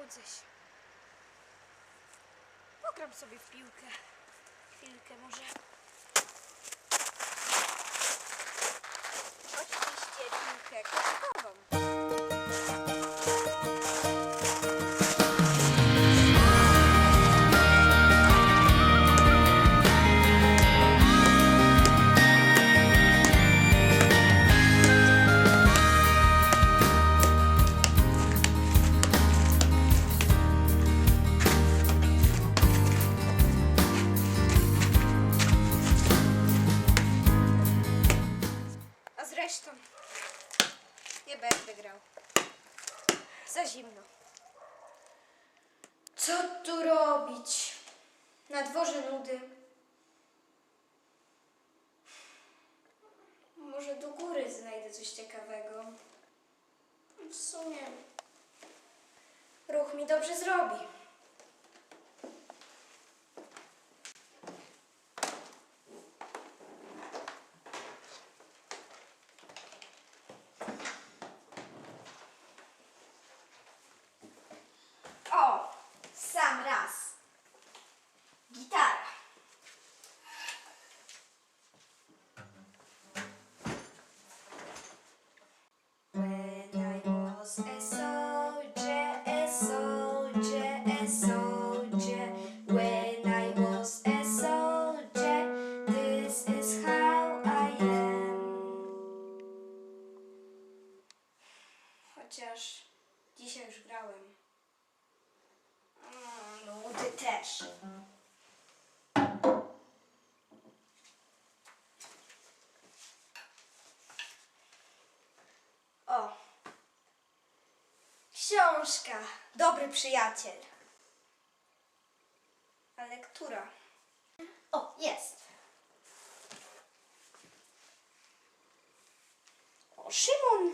Nudzę się. Pogram sobie w piłkę. Chwilkę może. Oczywiście piłkę będę grał. Za zimno. Co tu robić? Na dworze nudy. Może do góry znajdę coś ciekawego. W sumie ruch mi dobrze zrobi. O, sam raz. Gitara. When I was a soldier, a soldier, a soldier. When I was a soldier, this is how I am. Chociaż dzisiaj już grałem. Mm, Nudy też. O. Książka. Dobry przyjaciel. Ale która? O, jest. O, Szymon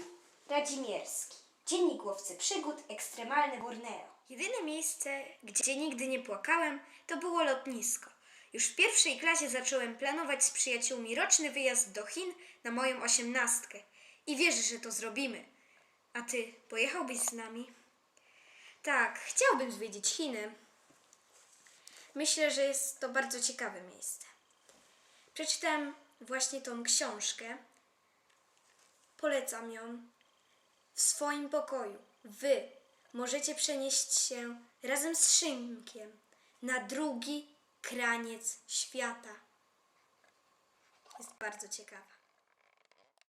Radzimierski. Dziennik łowcy przygód, ekstremalne Borneo. Jedyne miejsce, gdzie nigdy nie płakałem, to było lotnisko. Już w pierwszej klasie zacząłem planować z przyjaciółmi roczny wyjazd do Chin na moją osiemnastkę. I wierzę, że to zrobimy. A ty pojechałbyś z nami? Tak, chciałbym zwiedzić Chiny. Myślę, że jest to bardzo ciekawe miejsce. Przeczytałem właśnie tą książkę. Polecam ją w swoim pokoju. Wy możecie przenieść się razem z Szynkiem na drugi kraniec świata. Jest bardzo ciekawa.